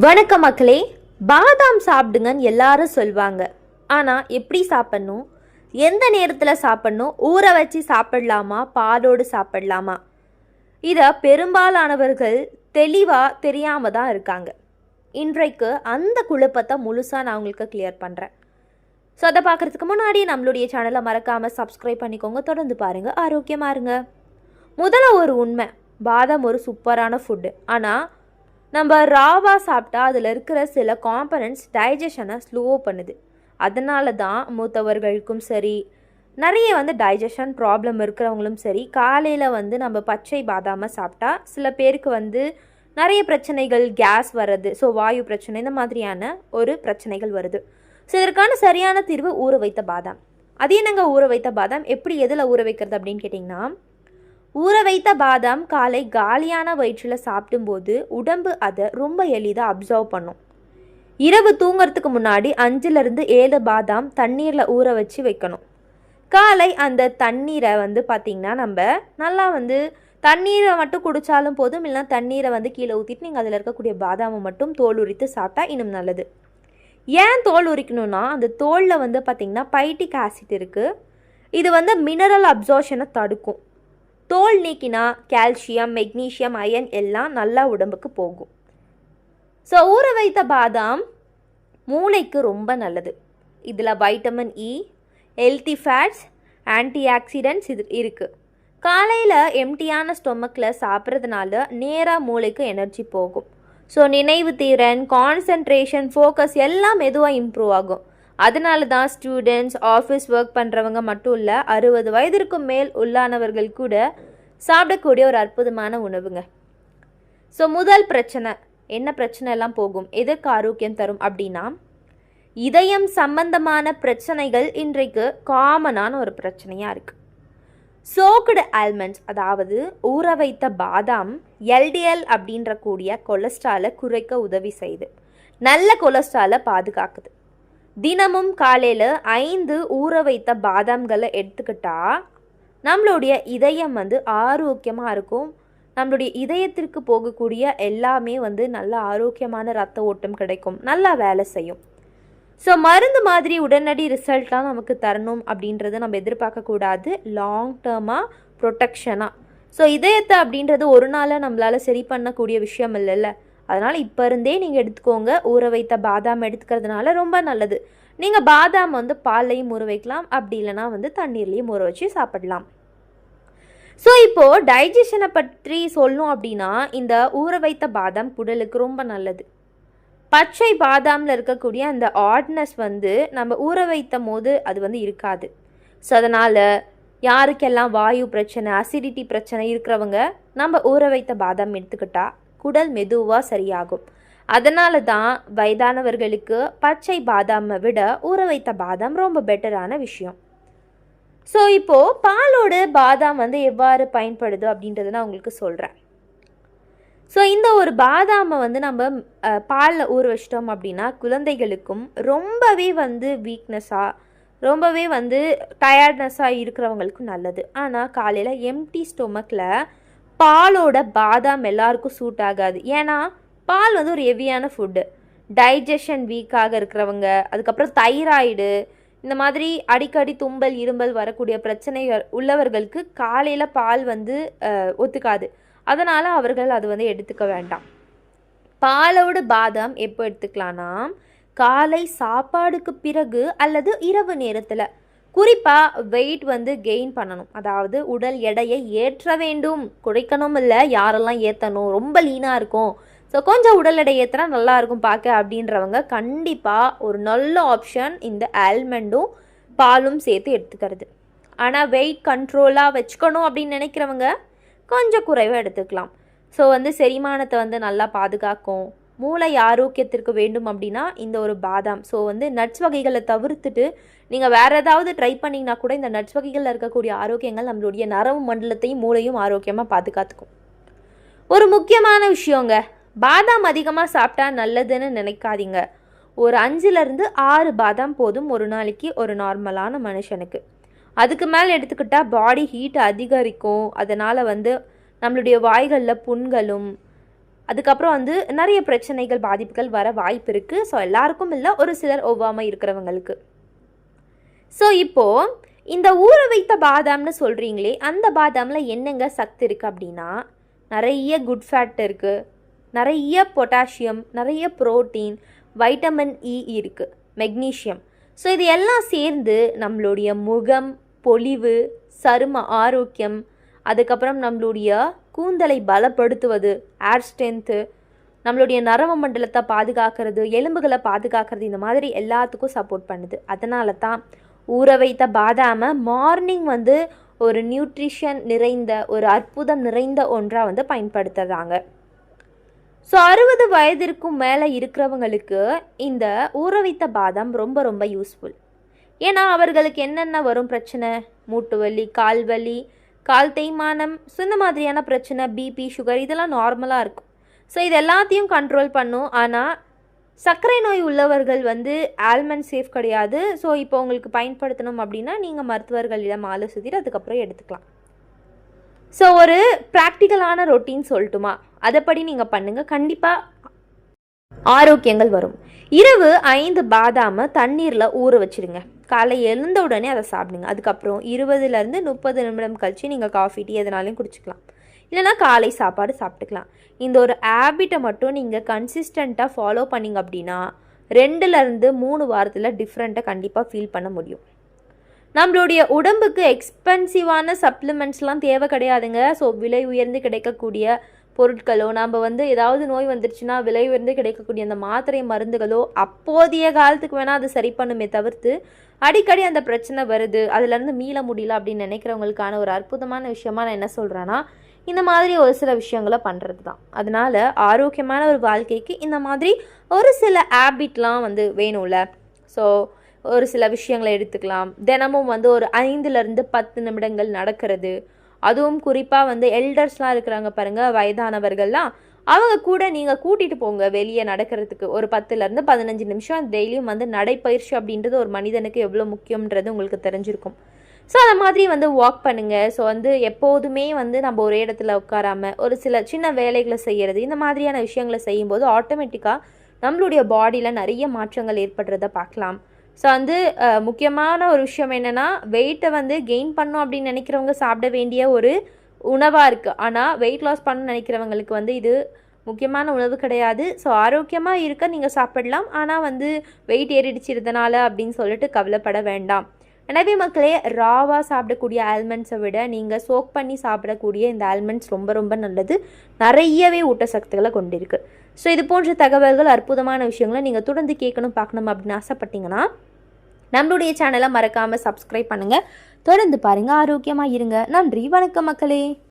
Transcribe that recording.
வணக்கம் மக்களே பாதாம் சாப்பிடுங்கன்னு எல்லாரும் சொல்லுவாங்க ஆனால் எப்படி சாப்பிட்ணும்? எந்த நேரத்தில் சாப்பிட்ணும்? ஊற வச்சு சாப்பிடலாமா? பாலோடு சாப்பிடலாமா? இதை பெரும்பாலானவர்கள் தெளிவாக தெரியாமல் தான் இருக்காங்க. இன்றைக்கு அந்த குழப்பத்தை முழுசாக நான் உங்களுக்கு கிளியர் பண்ணுறேன் ஸோ அதை பார்க்குறதுக்கு முன்னாடி நம்மளுடைய சேனலை மறக்காமல் சப்ஸ்கிரைப் பண்ணிக்கோங்க. தொடர்ந்து பாருங்கள் ஆரோக்கியமாக இருங்க. முதல்ல ஒரு உண்மை. பாதாம் ஒரு சூப்பரான ஃபுட்டு ஆனால் நம்ம ராவாக சாப்பிட்டா அதில் இருக்கிற சில காம்பனன்ட்ஸ் டைஜஷனை ஸ்லோ பண்ணுது. அதனால தான் மூத்தவர்களுக்கும் சரி நிறைய வந்து டைஜஷன் ப்ராப்ளம் இருக்கிறவங்களும் சரி காலையில் வந்து நம்ம பச்சை பாதாமை சாப்பிட்டா சில பேருக்கு வந்து நிறைய பிரச்சனைகள் கேஸ் வர்றது ஸோ வாயு பிரச்சனை இந்த மாதிரியான ஒரு பிரச்சனைகள் வருது. ஸோ இதற்கான சரியான தீர்வு ஊற வைத்த பாதாம். அதே நாங்கள் ஊற வைத்த பாதாம்? எப்படி எதில் ஊற வைக்கிறது அப்படின்னு கேட்டிங்கன்னா ஊற வைத்த பாதாம் காலை காலியான வயிற்றில் சாப்பிடும்போது உடம்பு அதை ரொம்ப எளிதாக அப்சர்வ் பண்ணும். இரவு தூங்குறதுக்கு முன்னாடி அஞ்சுலேருந்து ஏழு பாதாம் தண்ணீரில் ஊற வச்சு வைக்கணும். காலை அந்த தண்ணீரை வந்து பார்த்திங்கன்னா நம்ம நல்லா வந்து தண்ணீரை மட்டும் குடித்தாலும் போதும் இல்லைனா தண்ணீரை வந்து கீழே ஊற்றிட்டு நீங்கள் அதில் இருக்கக்கூடிய பாதாமை மட்டும் தோல் உரித்து சாப்பிட்டா இன்னும் நல்லது. ஏன் தோல் உரிக்கணும்னா அந்த தோலில் வந்து பார்த்திங்கன்னா பைட்டிக் ஆசிட் இருக்குது இது வந்து மினரல் அப்சார்ஷனை தடுக்கும். தோல் நீக்கினா கால்சியம் மெக்னீஷியம் அயன் எல்லாம் நல்லா உடம்புக்கு போகும். ஸோ ஊற வைத்த பாதாம் மூளைக்கு ரொம்ப நல்லது. இதில் vitamin e, E healthy fats antioxidants இது இருக்குது காலையில் எம்டியான ஸ்டொமக்கில் சாப்பிட்றதுனால நேராக மூளைக்கு எனர்ஜி போகும். ஸோ நினைவு திறன் கான்சன்ட்ரேஷன் ஃபோக்கஸ் எல்லாம் மெதுவாக இம்ப்ரூவ் ஆகும். அதனால தான் ஸ்டூடெண்ட்ஸ் ஆஃபீஸ் ஒர்க் பண்ணுறவங்க மட்டும் இல்லை அறுபது வயதிற்கும் மேல் உள்ளானவர்கள் கூட சாப்பிடக்கூடிய ஒரு அற்புதமான உணவுங்க. ஸோ முதல் பிரச்சனை என்ன பிரச்சனை எல்லாம் போகும்? எதற்கு ஆரோக்கியம் தரும் அப்படின்னா இதயம் சம்பந்தமான பிரச்சனைகள் இன்றைக்கு காமனான ஒரு பிரச்சனையாக இருக்குது சோக்குடு ஆல்மண்ட்ஸ் அதாவது ஊற வைத்த பாதாம் எல்டிஎல் அப்படின்ற கூடிய கொலஸ்ட்ராலை குறைக்க உதவி செய்யுது நல்ல கொலஸ்ட்ராலை பாதுகாக்குது. தினமும் காலையில் ஐந்து ஊற வைத்த பாதாம்களை எடுத்துக்கிட்டா நம்மளுடைய இதயம் வந்து ஆரோக்கியமாக இருக்கும். நம்மளுடைய இதயத்திற்கு போகக்கூடிய எல்லாமே வந்து நல்ல ஆரோக்கியமான ரத்த ஓட்டம் கிடைக்கும். நல்லா வேலை செய்யும். ஸோ மருந்து மாதிரி உடனடி ரிசல்ட்லாம் நமக்கு தரணும் அப்படின்றத நம்ம எதிர்பார்க்கக்கூடாது லாங் டேர்மாக ப்ரொட்டக்ஷனாக ஸோ இதயத்தை அப்படின்றது ஒரு நாளில் நம்மளால் சரி பண்ணக்கூடிய விஷயம் இல்லைல்ல. அதனால் இப்போ இருந்தே நீங்கள் எடுத்துக்கோங்க. ஊற வைத்த பாதாம் எடுத்துக்கிறதுனால ரொம்ப நல்லது. நீங்கள் பாதாம் வந்து பால்லையும் ஊற வைக்கலாம். அப்படி இல்லைனா வந்து தண்ணீர்லேயும் ஊற வச்சு சாப்பிடலாம். ஸோ இப்போது டைஜஷனை பற்றி சொல்லணும் அப்படின்னா இந்த ஊற வைத்த பாதாம் குடலுக்கு ரொம்ப நல்லது. பச்சை பாதாமில் இருக்கக்கூடிய அந்த ஆட்னஸ் வந்து நம்ம ஊற வைத்த போது அது வந்து இருக்காது. ஸோ அதனால் யாருக்கெல்லாம் வாயு பிரச்சனை அசிடிட்டி பிரச்சனை இருக்கிறவங்க நம்ம ஊற வைத்த பாதாம் எடுத்துக்கிட்டால் குடல் மெதுவாக சரியாகும். அதனால தான் வயதானவர்களுக்கு பச்சை பாதாமை விட ஊற வைத்த பாதாம் ரொம்ப பெட்டரான விஷயம். ஸோ இப்போது பாலோடு பாதாம் வந்து எவ்வாறு பயன்படுது அப்படின்றத நான் உங்களுக்கு சொல்கிறேன் ஸோ இந்த ஒரு பாதாமை வந்து நம்ம பாலில் ஊற வச்சிட்டோம் அப்படின்னா குழந்தைகளுக்கும் ரொம்பவே வந்து வீக்னஸாக ரொம்பவே வந்து டயர்ட்னஸாக இருக்கிறவங்களுக்கும் நல்லது. ஆனால் காலையில் எம்டி ஸ்டொமக்கில் பாலோட பாதாம் எல்லாருக்கும் சூட் ஆகாது. ஏன்னா பால் வந்து ஒரு ஹெவியான ஃபுட்டு டைஜஷன் வீக்காக இருக்கிறவங்க அதுக்கப்புறம் தைராய்டு இந்த மாதிரி அடிக்கடி தும்பல் இரும்பல் வரக்கூடிய பிரச்சனைகள் உள்ளவர்களுக்கு காலையில் பால் வந்து ஒத்துக்காது. அதனால் அவர்கள் அது வந்து எடுத்துக்க வேண்டாம். பாலோட பாதாம் எப்போ எடுத்துக்கலான்னா காலை சாப்பாடுக்கு பிறகு அல்லது இரவு நேரத்தில். குறிப்பாக வெயிட் வந்து கெயின் பண்ணணும். அதாவது உடல் எடையை ஏற்ற வேண்டும். குறைக்கணும் இல்லை யாரெல்லாம் ஏற்றணும் ரொம்ப லீனாக இருக்கும். ஸோ கொஞ்சம் உடல் எடை ஏற்றினா நல்லா இருக்கும் பார்க்க அப்படின்றவங்க கண்டிப்பாக ஒரு நல்ல ஆப்ஷன் இந்த ஆல்மண்டும் பாலும் சேர்த்து எடுத்துக்கிறது. ஆனால் வெயிட் கண்ட்ரோலாக வச்சுக்கணும் அப்படின்னு நினைக்கிறவங்க கொஞ்சம் குறைவாக எடுத்துக்கலாம். ஸோ வந்து செரிமானத்தை வந்து நல்லா பாதுகாக்கும். மூளை ஆரோக்கியத்திற்கு வேண்டும் அப்படின்னா இந்த ஒரு பாதாம். ஸோ வந்து நட்ஸ் வகைகளை தவிர்த்துட்டு நீங்கள் வேறு ஏதாவது ட்ரை பண்ணிங்கன்னா கூட இந்த நட்ஸ் வகைகளில் இருக்கக்கூடிய ஆரோக்கியங்கள் நம்மளுடைய நரவு மண்டலத்தையும் மூளையும் ஆரோக்கியமாக பாதுகாத்துக்கும். ஒரு முக்கியமான விஷயங்க பாதாம் அதிகமாக சாப்பிட்டா நல்லதுன்னு நினைக்காதீங்க. ஒரு அஞ்சுலேருந்து ஆறு பாதாம் போதும் ஒரு நாளைக்கு ஒரு நார்மலான மனுஷனுக்கு. அதுக்கு மேலே எடுத்துக்கிட்டால் பாடி ஹீட் அதிகரிக்கும். அதனால் வந்து நம்மளுடைய வாய்களில் புண்களும் அதுக்கப்புறம் வந்து நிறைய பிரச்சனைகள் பாதிப்புகள் வர வாய்ப்பு இருக்குது ஸோ எல்லாருக்கும் இல்லை ஒரு சிலர் ஒவ்வாமல் இருக்கிறவங்களுக்கு. ஸோ இப்போது இந்த ஊற வைத்த பாதாம்னு சொல்கிறீங்களே அந்த பாதாமில் என்னங்க சத்து இருக்குது அப்படின்னா நிறைய குட் ஃபேட் இருக்குது நிறைய பொட்டாசியம் நிறைய புரோட்டீன் வைட்டமின் இ இருக்குது மெக்னீஷியம் ஸோ இது எல்லாம் சேர்ந்து நம்மளுடைய முகம் பொலிவு சரும ஆரோக்கியம் அதுக்கப்புறம் நம்மளுடைய கூந்தலை பலப்படுத்துவது ஏர் ஸ்ட்ரென்த்து நம்மளுடைய நரம்பு மண்டலத்தை பாதுகாக்கிறது எலும்புகளை பாதுகாக்கிறது இந்த மாதிரி எல்லாத்துக்கும் சப்போர்ட் பண்ணுது. அதனால தான் ஊற வைத்த பாதாமை மார்னிங் வந்து ஒரு நியூட்ரிஷன் நிறைந்த ஒரு அற்புதம் நிறைந்த ஒன்றாக வந்து பயன்படுத்துகிறாங்க ஸோ அறுபது வயதிற்கும் மேலே இருக்கிறவங்களுக்கு இந்த ஊற வைத்த பாதாம் ரொம்ப ரொம்ப யூஸ்ஃபுல் ஏன்னா அவர்களுக்கு என்னென்ன வரும் பிரச்சனை? மூட்டு வலி கால் வலி கால் தேய்மானம் ஸோ இந்த மாதிரியான பிரச்சனை பிபி சுகர் இதெல்லாம் நார்மலாக இருக்கும். ஸோ இது எல்லாத்தையும் கண்ட்ரோல் பண்ணும். ஆனால் சர்க்கரை நோய் உள்ளவர்கள் வந்து ஆல்மண்ட் சேஃப் கிடையாது. ஸோ இப்போ உங்களுக்கு பயன்படுத்தணும் அப்படின்னா நீங்கள் மருத்துவர்களிடம் ஆலோசித்துட்டு அதுக்கப்புறம் எடுத்துக்கலாம். ஸோ ஒரு ப்ராக்டிக்கலான ரொட்டீன் சொல்லட்டுமா? அதைப்படி நீங்கள் பண்ணுங்கள் கண்டிப்பாக ஆரோக்கியங்கள் வரும். இரவு ஐந்து பாதாம தண்ணீரில் ஊற வச்சிடுங்க. காலை எழுந்த உடனே அதை சாப்பிடுங்க. அதுக்கப்புறம் இருபதுலேருந்து முப்பது நிமிடம் கழிச்சு நீங்கள் காஃபி டீ எதனாலையும் குடிச்சிக்கலாம். இல்லைனா காலை சாப்பாடு சாப்பிட்டுக்கலாம். இந்த ஒரு ஹேபிட்டை மட்டும் நீங்கள் கன்சிஸ்டண்ட்டாக ஃபாலோ பண்ணிங்க அப்படின்னா ரெண்டுலேருந்து மூணு வாரத்தில் டிஃப்ரெண்ட்டாக கண்டிப்பாக ஃபீல் பண்ண முடியும். நம்மளுடைய உடம்புக்கு எக்ஸ்பென்சிவான சப்ளிமெண்ட்ஸ்லாம் தேவை கிடையாதுங்க. ஸோ விலை உயர்ந்து கிடைக்கக்கூடிய பொருட்களோ நம்ம வந்து ஏதாவது நோய் வந்துருச்சுன்னா விலை உயர்ந்து கிடைக்கக்கூடிய அந்த மாத்திரை மருந்துகளோ அப்போதைய காலத்துக்கு வேணால் அது சரி பண்ணுமே தவிர்த்து அடிக்கடி அந்த பிரச்சனை வருது. அதுலேருந்து மீள முடியல அப்படின்னு நினைக்கிறவங்களுக்கான ஒரு அற்புதமான விஷயமா நான் என்ன சொல்கிறேன்னா இந்த மாதிரி ஒரு சில விஷயங்களை பண்ணுறது தான் அதனால் ஆரோக்கியமான ஒரு வாழ்க்கைக்கு இந்த மாதிரி ஒரு சில ஹேபிட்லாம் வந்து வேணும்ல. ஸோ ஒரு சில விஷயங்களை எடுத்துக்கலாம். தினமும் வந்து ஒரு ஐந்துலேருந்து பத்து நிமிடங்கள் நடக்கிறது. அதுவும் குறிப்பாக வந்து எல்டர்ஸ்லாம் இருக்கிறாங்க பாருங்கள் வயதானவர்கள்லாம். அவங்க கூட நீங்கள் கூட்டிகிட்டு போங்க வெளியே நடக்கிறதுக்கு. ஒரு பத்துலேருந்து பதினஞ்சு நிமிஷம் டெய்லியும் வந்து நடைப்பயிற்சி அப்படின்றது ஒரு மனிதனுக்கு எவ்வளோ முக்கியன்றது உங்களுக்கு தெரிஞ்சிருக்கும். ஸோ அந்த மாதிரி வந்து வாக் பண்ணுங்கள் ஸோ வந்து எப்போதுமே வந்து நம்ம ஒரே இடத்துல உட்காராமல் ஒரு சில சின்ன வேலைகளை செய்கிறது இந்த மாதிரியான விஷயங்களை செய்யும்போது ஆட்டோமேட்டிக்காக நம்மளுடைய பாடியில் நிறைய மாற்றங்கள் ஏற்படுறத பார்க்கலாம். ஸோ வந்து முக்கியமான ஒரு விஷயம் என்னென்னா வெயிட்டை வந்து கெயின் பண்ணும் அப்படின்னு நினைக்கிறவங்க சாப்பிட வேண்டிய ஒரு உணவாக இருக்குது ஆனால் வெயிட் லாஸ் பண்ணணும்னு நினைக்கிறவங்களுக்கு வந்து இது முக்கியமான உணவு கிடையாது. ஸோ ஆரோக்கியமாக இருக்க நீங்கள் சாப்பிடலாம். ஆனால் வந்து வெயிட் ஏறிடுச்சிருந்தனால அப்படின்னு சொல்லிட்டு கவலைப்பட வேண்டாம். எனவே மக்களே ராவாக சாப்பிடக்கூடிய ஆல்மண்ட்ஸை விட நீங்கள் சோக் பண்ணி சாப்பிடக்கூடிய இந்த ஆல்மண்ட்ஸ் ரொம்ப ரொம்ப நல்லது. நிறையவே ஊட்டச்சத்துக்களை கொண்டிருக்கு. ஸோ இது போன்ற தகவல்கள் அற்புதமான விஷயங்களை நீங்கள் தொடர்ந்து கேட்கணும் பார்க்கணும் அப்படின்னு ஆசைப்பட்டீங்கன்னா நம்மளுடைய சேனலை மறக்காமல் சப்ஸ்கிரைப் பண்ணுங்கள் தொடர்ந்து பாருங்கள் ஆரோக்கியமாக இருங்க. நன்றி வணக்கம் மக்களே.